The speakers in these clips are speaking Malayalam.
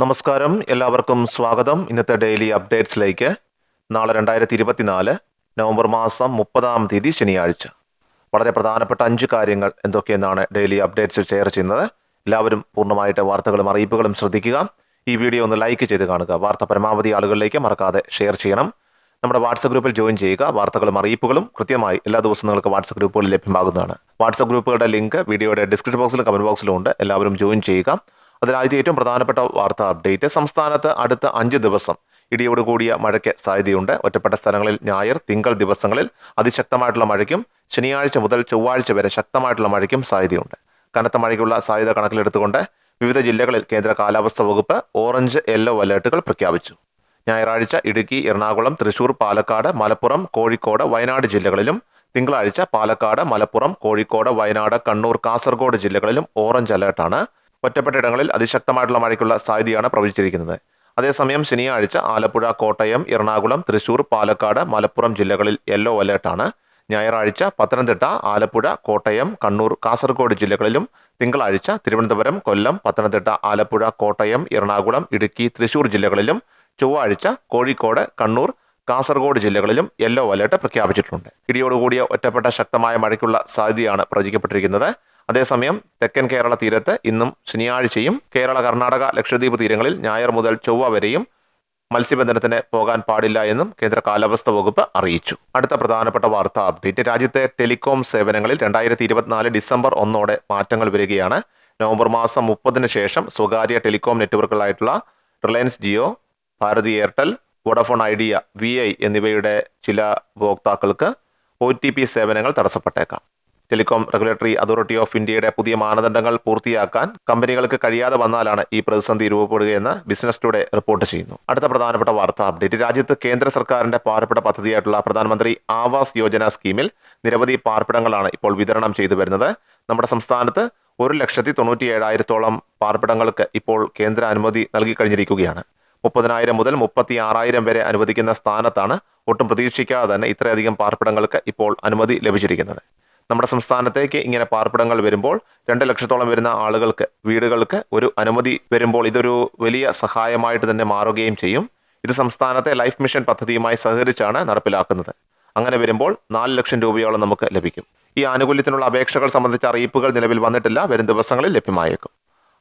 നമസ്കാരം. എല്ലാവർക്കും സ്വാഗതം. ഇന്നത്തെ ഡെയിലി അപ്ഡേറ്റ്സിലേക്ക്. നാളെ രണ്ടായിരത്തി ഇരുപത്തിനാല് നവംബർ മാസം മുപ്പതാം തീയതി ശനിയാഴ്ച. വളരെ പ്രധാനപ്പെട്ട അഞ്ച് കാര്യങ്ങൾ എന്തൊക്കെയെന്നാണ് ഡെയിലി അപ്ഡേറ്റ്സ് ഷെയർ ചെയ്യുന്നത്. എല്ലാവരും പൂർണമായിട്ട് വാർത്തകളും അറിയിപ്പുകളും ശ്രദ്ധിക്കുക. ഈ വീഡിയോ ഒന്ന് ലൈക്ക് ചെയ്ത് കാണുക. വാർത്ത പരമാവധി ആളുകളിലേക്ക് മറക്കാതെ ഷെയർ ചെയ്യണം. നമ്മുടെ വാട്സപ്പ് ഗ്രൂപ്പിൽ ജോയിൻ ചെയ്യുക. വാർത്തകളും അറിയിപ്പുകളും കൃത്യമായി എല്ലാ ദിവസവും നിങ്ങൾക്ക് വാട്സപ്പ് ഗ്രൂപ്പുകളിൽ ലഭ്യമാകുന്നതാണ്. വാട്സപ്പ് ഗ്രൂപ്പുകളുടെ ലിങ്ക് വീഡിയോയുടെ ഡിസ്ക്രിപ്ഷൻ ബോക്സിലും കമന്റ് ബോക്സിലും ഉണ്ട്. എല്ലാവരും ജോയിൻ ചെയ്യുക. അതിലാദ്യത്തെ ഏറ്റവും പ്രധാനപ്പെട്ട വാർത്താ അപ്ഡേറ്റ്. സംസ്ഥാനത്ത് അടുത്ത അഞ്ച് ദിവസം ഇടിയോട് കൂടിയ മഴയ്ക്ക് സാധ്യതയുണ്ട്. ഒറ്റപ്പെട്ട സ്ഥലങ്ങളിൽ ഞായർ തിങ്കൾ ദിവസങ്ങളിൽ അതിശക്തമായിട്ടുള്ള മഴയ്ക്കും ശനിയാഴ്ച മുതൽ ചൊവ്വാഴ്ച വരെ ശക്തമായിട്ടുള്ള മഴയ്ക്കും സാധ്യതയുണ്ട്. കനത്ത മഴയ്ക്കുള്ള സാധ്യത കണക്കിലെടുത്തുകൊണ്ട് വിവിധ ജില്ലകളിൽ കേന്ദ്ര കാലാവസ്ഥാ വകുപ്പ് ഓറഞ്ച് യെല്ലോ അലേർട്ടുകൾ പ്രഖ്യാപിച്ചു. ഞായറാഴ്ച ഇടുക്കി എറണാകുളം തൃശൂർ പാലക്കാട് മലപ്പുറം കോഴിക്കോട് വയനാട് ജില്ലകളിലും തിങ്കളാഴ്ച പാലക്കാട് മലപ്പുറം കോഴിക്കോട് വയനാട് കണ്ണൂർ കാസർഗോഡ് ജില്ലകളിലും ഓറഞ്ച് അലേർട്ടാണ് ഒറ്റപ്പെട്ട ഇടങ്ങളിൽ അതിശക്തമായിട്ടുള്ള മഴയ്ക്കുള്ള സാധ്യതയാണ് പ്രവചിച്ചിരിക്കുന്നത്. അതേസമയം ശനിയാഴ്ച ആലപ്പുഴ കോട്ടയം എറണാകുളം തൃശൂർ പാലക്കാട് മലപ്പുറം ജില്ലകളിൽ യെല്ലോ അലേർട്ടാണ് ഞായറാഴ്ച പത്തനംതിട്ട ആലപ്പുഴ കോട്ടയം കണ്ണൂർ കാസർഗോഡ് ജില്ലകളിലും തിങ്കളാഴ്ച തിരുവനന്തപുരം കൊല്ലം പത്തനംതിട്ട ആലപ്പുഴ കോട്ടയം എറണാകുളം ഇടുക്കി തൃശൂർ ജില്ലകളിലും ചൊവ്വാഴ്ച കോഴിക്കോട് കണ്ണൂർ കാസർഗോഡ് ജില്ലകളിലും യെല്ലോ അലേർട്ട് പ്രഖ്യാപിച്ചിട്ടുണ്ട്. ഇടിയോടുകൂടിയ ഒറ്റപ്പെട്ട ശക്തമായ മഴയ്ക്കുള്ള സാധ്യതയാണ് പ്രവചിക്കപ്പെട്ടിരിക്കുന്നത്. അതേസമയം തെക്കൻ കേരള തീരത്ത് ഇന്നും ശനിയാഴ്ചയും കേരള കർണാടക ലക്ഷദ്വീപ് തീരങ്ങളിൽ ഞായർ മുതൽ ചൊവ്വ വരെയും മത്സ്യബന്ധനത്തിന് പോകാൻ പാടില്ല എന്നും കേന്ദ്ര കാലാവസ്ഥ വകുപ്പ് അറിയിച്ചു. അടുത്ത പ്രധാനപ്പെട്ട വാർത്താ അപ്ഡേറ്റ്. രാജ്യത്തെ ടെലികോം സേവനങ്ങളിൽ രണ്ടായിരത്തി ഇരുപത്തിനാല് ഡിസംബർ ഒന്നോടെ മാറ്റങ്ങൾ വരികയാണ്. നവംബർ മാസം മുപ്പതിന് ശേഷം സ്വകാര്യ telecom നെറ്റ്വർക്കുകളായിട്ടുള്ള Reliance Jio Bharti Airtel Vodafone Idea V I എന്നിവയുടെ ചില ഉപഭോക്താക്കൾക്ക് ഒ ടി പി സേവനങ്ങൾ തടസ്സപ്പെട്ടേക്കാം. ടെലികോം റെഗുലേറ്ററി അതോറിറ്റി ഓഫ് ഇന്ത്യയുടെ പുതിയ മാനദണ്ഡങ്ങൾ പൂർത്തിയാക്കാൻ കമ്പനികൾക്ക് കഴിയാതെ വന്നാലാണ് ഈ പ്രതിസന്ധി രൂപപ്പെടുകയെന്ന് ബിസിനസ് ടുഡേ റിപ്പോർട്ട് ചെയ്യുന്നു. അടുത്ത പ്രധാനപ്പെട്ട വാർത്താ അപ്ഡേറ്റ്. രാജ്യത്ത് കേന്ദ്ര സർക്കാരിന്റെ പാർപ്പിട പദ്ധതിയായിട്ടുള്ള പ്രധാനമന്ത്രി ആവാസ് യോജന സ്കീമിൽ നിരവധി പാർപ്പിടങ്ങളാണ് ഇപ്പോൾ വിതരണം ചെയ്തു വരുന്നത്. നമ്മുടെ സംസ്ഥാനത്ത് ഒരു ലക്ഷത്തി തൊണ്ണൂറ്റി ഏഴായിരത്തോളം പാർപ്പിടങ്ങൾക്ക് ഇപ്പോൾ കേന്ദ്ര അനുമതി നൽകി കഴിഞ്ഞിരിക്കുകയാണ്. മുപ്പതിനായിരം മുതൽ മുപ്പത്തി ആറായിരം വരെ അനുവദിക്കുന്ന സ്ഥാനത്താണ് ഒട്ടും പ്രതീക്ഷിക്കാതെ തന്നെ ഇത്രയധികം പാർപ്പിടങ്ങൾക്ക് ഇപ്പോൾ അനുമതി ലഭിച്ചിരിക്കുന്നത്. നമ്മുടെ സംസ്ഥാനത്തേക്ക് ഇങ്ങനെ പാർപ്പിടങ്ങൾ വരുമ്പോൾ രണ്ട് ലക്ഷത്തോളം വരുന്ന ആളുകൾക്ക് വീടുകൾക്ക് ഒരു അനുമതി വരുമ്പോൾ ഇതൊരു വലിയ സഹായമായിട്ട് തന്നെ മാറുകയും ചെയ്യും. ഇത് സംസ്ഥാനത്തെ ലൈഫ് മിഷൻ പദ്ധതിയുമായി സഹകരിച്ചാണ് നടപ്പിലാക്കുന്നത്. അങ്ങനെ വരുമ്പോൾ നാല് ലക്ഷം രൂപയോളം നമുക്ക് ലഭിക്കും. ഈ ആനുകൂല്യത്തിനുള്ള അപേക്ഷകൾ സംബന്ധിച്ച അറിയിപ്പുകൾ നിലവിൽ വന്നിട്ടില്ല. വരും ദിവസങ്ങളിൽ ലഭ്യമായേക്കും.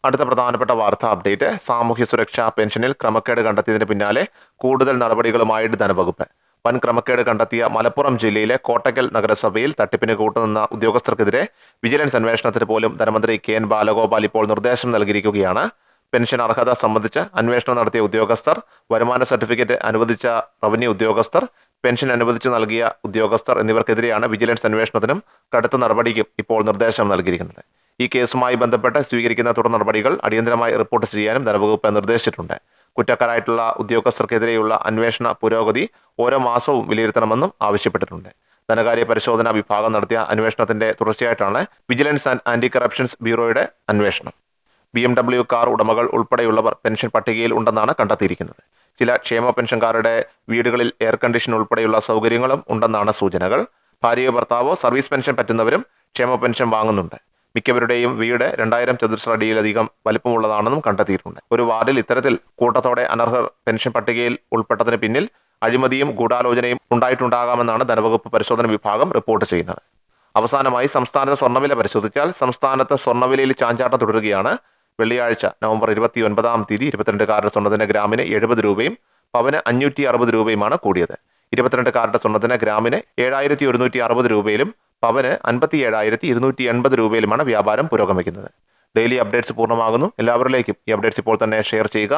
അടുത്ത പ്രധാനപ്പെട്ട വാർത്താ അപ്ഡേറ്റ് സാമൂഹ്യ സുരക്ഷാ പെൻഷനിൽ ക്രമക്കേട് കണ്ടെത്തിയതിന് പിന്നാലെ കൂടുതൽ നടപടികളുമായിട്ട് ധനവകുപ്പ്. വൻ ക്രമക്കേട് കണ്ടെത്തിയ മലപ്പുറം ജില്ലയിലെ കോട്ടക്കൽ നഗരസഭയിൽ തട്ടിപ്പിന് കൂട്ടുനിന്ന ഉദ്യോഗസ്ഥർക്കെതിരെ വിജിലൻസ് അന്വേഷണത്തിന് പോലും ധനമന്ത്രി കെ എൻ ബാലഗോപാൽ ഇപ്പോൾ നിർദ്ദേശം നൽകിയിരിക്കുകയാണ്. പെൻഷൻ അർഹത സംബന്ധിച്ച് അന്വേഷണം നടത്തിയ ഉദ്യോഗസ്ഥർ വരുമാന സർട്ടിഫിക്കറ്റ് അനുവദിച്ച റവന്യൂ ഉദ്യോഗസ്ഥർ പെൻഷൻ അനുവദിച്ചു നൽകിയ ഉദ്യോഗസ്ഥർ എന്നിവർക്കെതിരെയാണ് വിജിലൻസ് അന്വേഷണത്തിനും കടുത്ത നടപടിക്കും ഇപ്പോൾ നിർദ്ദേശം നൽകിയിരിക്കുന്നത്. ഈ കേസുമായി ബന്ധപ്പെട്ട് സ്വീകരിക്കുന്ന തുടർ നടപടികൾ അടിയന്തരമായി റിപ്പോർട്ട് ചെയ്യാനും ധനവകുപ്പ് നിർദ്ദേശിച്ചിട്ടുണ്ട്. കുറ്റക്കാരായിട്ടുള്ള ഉദ്യോഗസ്ഥർക്കെതിരെയുള്ള അന്വേഷണ പുരോഗതി ഓരോ മാസവും വിലയിരുത്തണമെന്നും ആവശ്യപ്പെട്ടിട്ടുണ്ട്. ധനകാര്യ പരിശോധനാ വിഭാഗം നടത്തിയ അന്വേഷണത്തിന്റെ തുടർച്ചയായിട്ടാണ് വിജിലൻസ് ആൻഡ് ആന്റി കറപ്ഷൻസ് ബ്യൂറോയുടെ അന്വേഷണം. ബി എം ഡബ്ല്യു കാർ ഉടമകൾ ഉൾപ്പെടെയുള്ളവർ പെൻഷൻ പട്ടികയിൽ ഉണ്ടെന്നാണ് കണ്ടെത്തിയിരിക്കുന്നത്. ചില ക്ഷേമ പെൻഷൻകാരുടെ വീടുകളിൽ എയർ കണ്ടീഷൻ ഉൾപ്പെടെയുള്ള സൗകര്യങ്ങളും ഉണ്ടെന്നാണ് സൂചനകൾ. ഭാര്യയോ ഭർത്താവോ സർവീസ് പെൻഷൻ പറ്റുന്നവരും ക്ഷേമ പെൻഷൻ വാങ്ങുന്നുണ്ട്. മിക്കവരുടെയും വീട് രണ്ടായിരം ചതുരശ്ര അടിയിലധികം വലിപ്പമുള്ളതാണെന്നും കണ്ടെത്തിയിട്ടുണ്ട്. ഒരു വാർഡിൽ ഇത്തരത്തിൽ കൂട്ടത്തോടെ അനർഹർ പെൻഷൻ പട്ടികയിൽ ഉൾപ്പെട്ടതിന് പിന്നിൽ അഴിമതിയും ഗൂഢാലോചനയും ഉണ്ടായിട്ടുണ്ടാകാമെന്നാണ് ധനവകുപ്പ് പരിശോധന വിഭാഗം റിപ്പോർട്ട് ചെയ്യുന്നത്. അവസാനമായി സംസ്ഥാനത്ത് സ്വർണവില പരിശോധിച്ചാൽ സംസ്ഥാനത്ത് സ്വർണവിലയിൽ ചാഞ്ചാട്ടം തുടരുകയാണ്. വെള്ളിയാഴ്ച നവംബർ ഇരുപത്തി ഒൻപതാം തീയതി ഇരുപത്തിരണ്ട് കാരുടെ സ്വർണത്തിന് ഗ്രാമിന് എഴുപത് രൂപയും പവന് അഞ്ഞൂറ്റി അറുപത് രൂപയുമാണ് കൂടിയത്. ഇരുപത്തിരണ്ട് കാരുടെ സ്വർണത്തിന് ഗ്രാമിന് ഏഴായിരത്തി ഒരുന്നൂറ്റി അറുപത് രൂപയിലും പവന് അൻപത്തി ഏഴായിരത്തി ഇരുന്നൂറ്റി എൺപത് രൂപയിലുമാണ് വ്യാപാരം പുരോഗമിക്കുന്നത്. ഡെയിലി അപ്ഡേറ്റ്സ് പൂർണമാകുന്നു. എല്ലാവരിലേക്കും ഈ അപ്ഡേറ്റ്സ് ഇപ്പോൾ തന്നെ ഷെയർ ചെയ്യുക.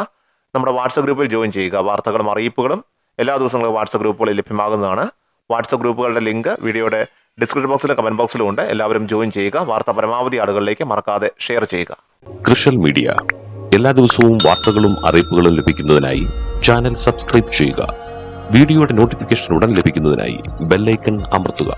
നമ്മുടെ വാട്സപ്പ് ഗ്രൂപ്പിൽ ജോയിൻ ചെയ്യുക. വാർത്തകളും അറിയിപ്പുകളും എല്ലാ ദിവസങ്ങളും വാട്സപ്പ് ഗ്രൂപ്പുകളിൽ ലഭ്യമാകുന്നതാണ്. വാട്സപ്പ് ഗ്രൂപ്പുകളുടെ ലിങ്ക് വീഡിയോയുടെ ഡിസ്ക്രിപ്ഷൻ ബോക്സിലും കമന്റ് ബോക്സിലും ഉണ്ട്. എല്ലാവരും ജോയിൻ ചെയ്യുക. വാർത്ത പരമാവധി ആളുകളിലേക്ക് മറക്കാതെ ഷെയർ ചെയ്യുക. കൃഷൽ മീഡിയ എല്ലാ ദിവസവും വാർത്തകളും അറിയിപ്പുകളും ലഭിക്കുന്നതിനായി ചാനൽ സബ്സ്ക്രൈബ് ചെയ്യുക. വീഡിയോയുടെ നോട്ടിഫിക്കേഷൻ ഉടൻ ലഭിക്കുന്നതിനായി ബെല്ലൈക്കൺ അമർത്തുക.